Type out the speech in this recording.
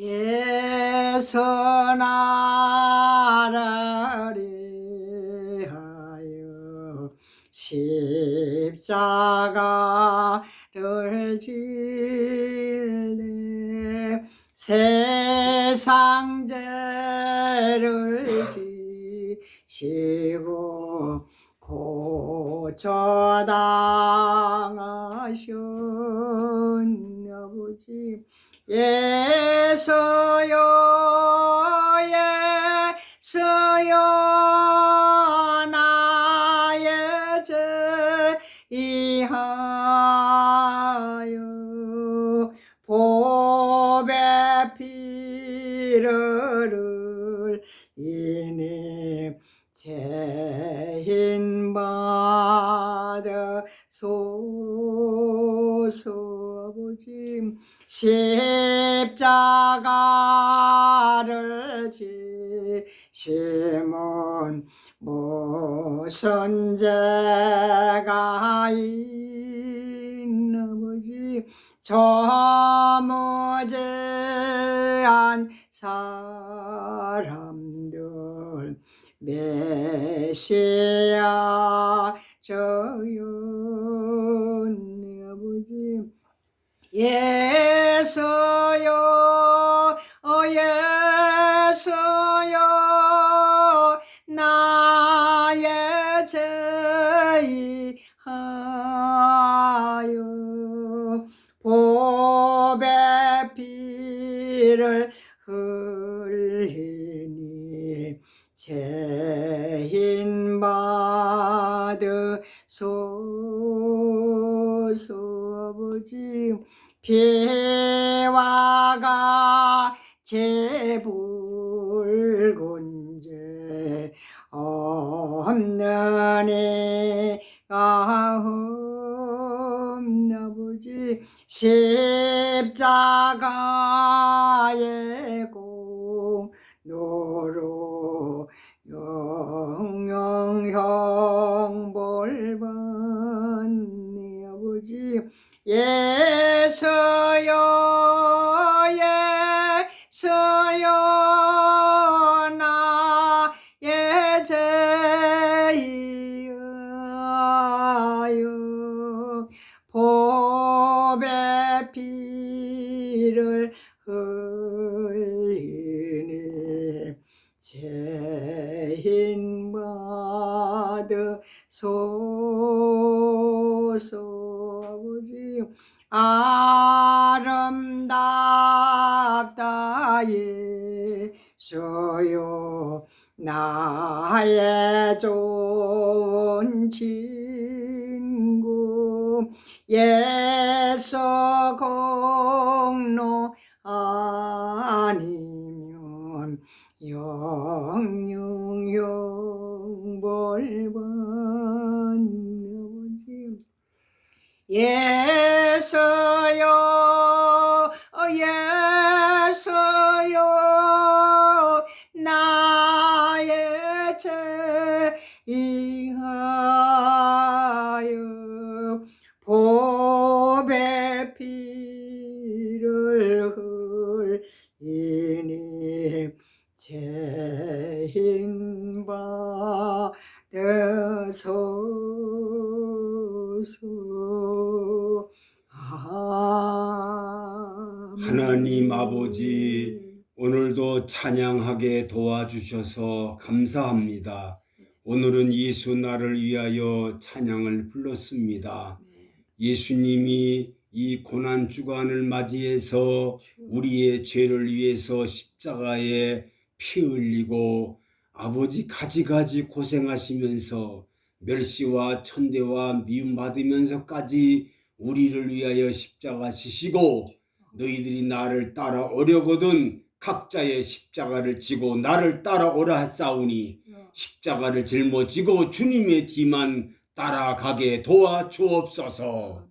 예선하리 하여 십자가를 질래 세상 죄를 지시고 고쳐당하신 아버지. 예 피를 이니 죄인 받아 소서 아버지 십자가를 지심은 무슨 죄가 있 나 아버지? 저무제한 사람들 메시아 저윤 아버지? 예서 죄인 받으소서. 아버지 피와가 제불곤 죄 없는 이가 없나 아버지? 십자가의 예서요 예서요 나의 제이하여 보배 피를 흘리니 죄인 받으소서 아버지 아름답다 예수요. 나의 좋은 친구 예수 공로 아니면 영영 영벌 받는 아버지 예서 흘리니 죄인 받으소서 아멘. 하나님 아버지, 오늘도 찬양하게 도와주셔서 감사합니다. 오늘은 예수 나를 위하여 찬양을 불렀습니다. 예수님이 이 고난 주간을 맞이해서 우리의 죄를 위해서 십자가에 피 흘리고 아버지 가지가지 고생하시면서 멸시와 천대와 미움 받으면서까지 우리를 위하여 십자가 지시고 너희들이 나를 따라오려거든 각자의 십자가를 지고 나를 따라오라 하사오니 십자가를 짊어지고 주님의 뒤만 따라가게 도와 주옵소서